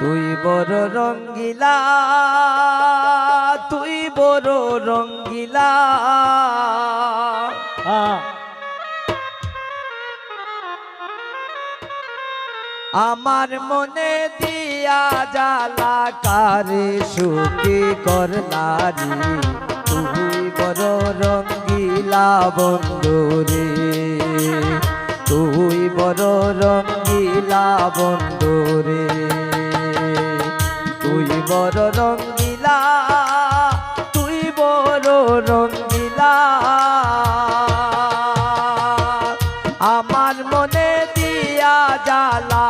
তুই বড় রঙ্গিলা, তুই বড় রঙ্গিলা। আমার মনে দিয়া জ্বালা, কারে সুখী করলারি তুই বড় রঙ্গিলা বন্ধুরে তুই বড় রঙ্গিলা বন্ধুরে তুই বড় রঙ্গিলা, তুই বড় রঙ্গিলা। আমার মনে দিয়া জ্বালা,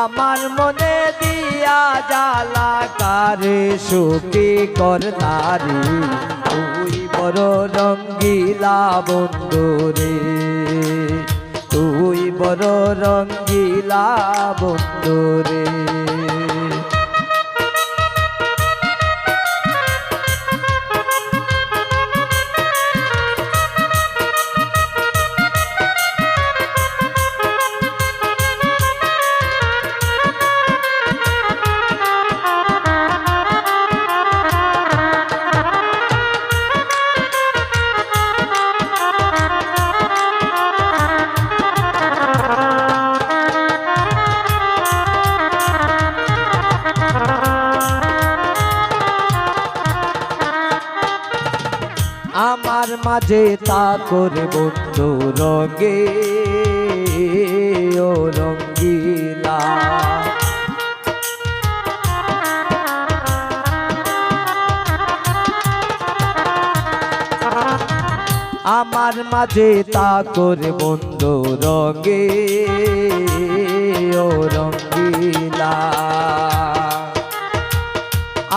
আমার মনে দিয়া জ্বালা, কারে সুখী করলারি তুই বড় রঙ্গিলা বন্ধুরে তুই বড় রঙ্গিলা বন্ধুরে আমার মাঝে তা করে বন্ধু রঙে ও রঙ্গিলা আমার মাঝে তা করে বন্ধু রঙে ও রঙ্গিলা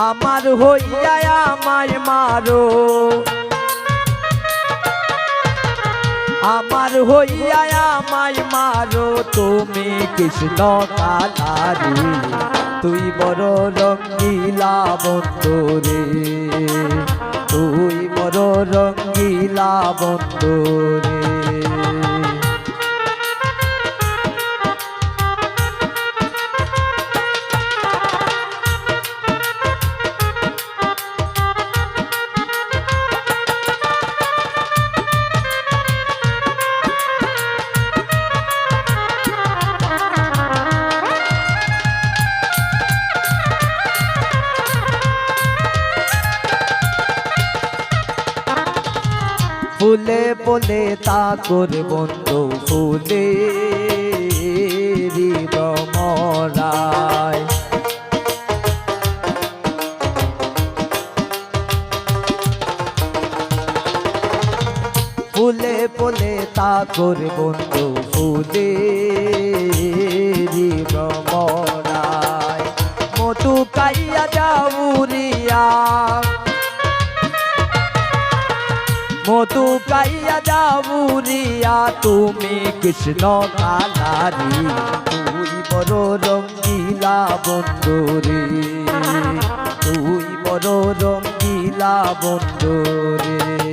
আমার হইয়া আমায় মারো আমার হইয়া আমায় মারো, তুমি কৃষ্ণ কালারি। তুই বড় রঙ্গিলা বন্ধুরে, তুই বড় রঙ্গিলা বন্ধুরে। ফুলে বলে তা করে বন্ধু, ফুলে ফুলে ফুলে তা করে বন্ধু, ফুলে রমরায় মধু কাইয়া যাউরিয়া মধু কাইয়া যাবুরিয়া তুমি কৃষ্ণ কালারি। তুই বড় রঙ্গিলা বন্ধুরে। তুই বড় রঙ্গিলা বন্ধুরে।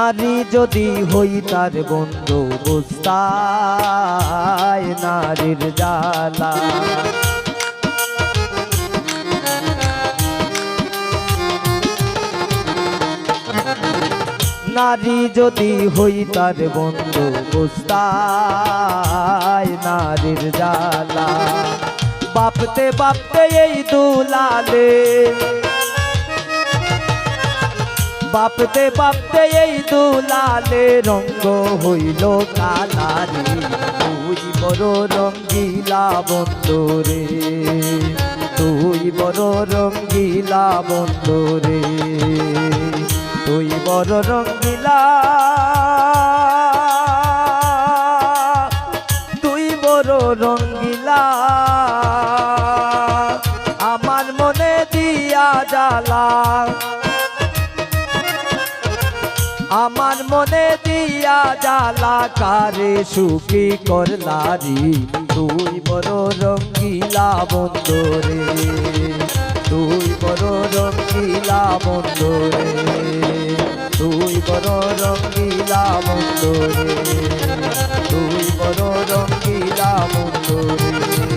নারী যদি হই তার বন্ধু বুঝতায় নারীর জ্বালা। নারী যদি হই তার বন্ধু বুঝতায় নারীর জ্বালা। বাপতে বাপতে এই দুলালে বাপতে বাপতে এই দুলালে রঙ্গ হইল কালারে। তুই বড় রঙ্গিলা বন্ধুরে তুই বড় রঙ্গিলা বন্ধুরে তুই বড় রঙ্গিলা। তুই বড় রঙ্গিলা। আমার মনে দিয়া জ্বালা দিয়া জ্বালা কারে সুখী করলারি তুই বড় রঙ্গিলা বন্ধরে তুই বড় রঙ্গিলা বন্ধরে তুই বড় রঙ্গিলা বন্ধরে তুই বড় রঙ্গিলা বন্ধরে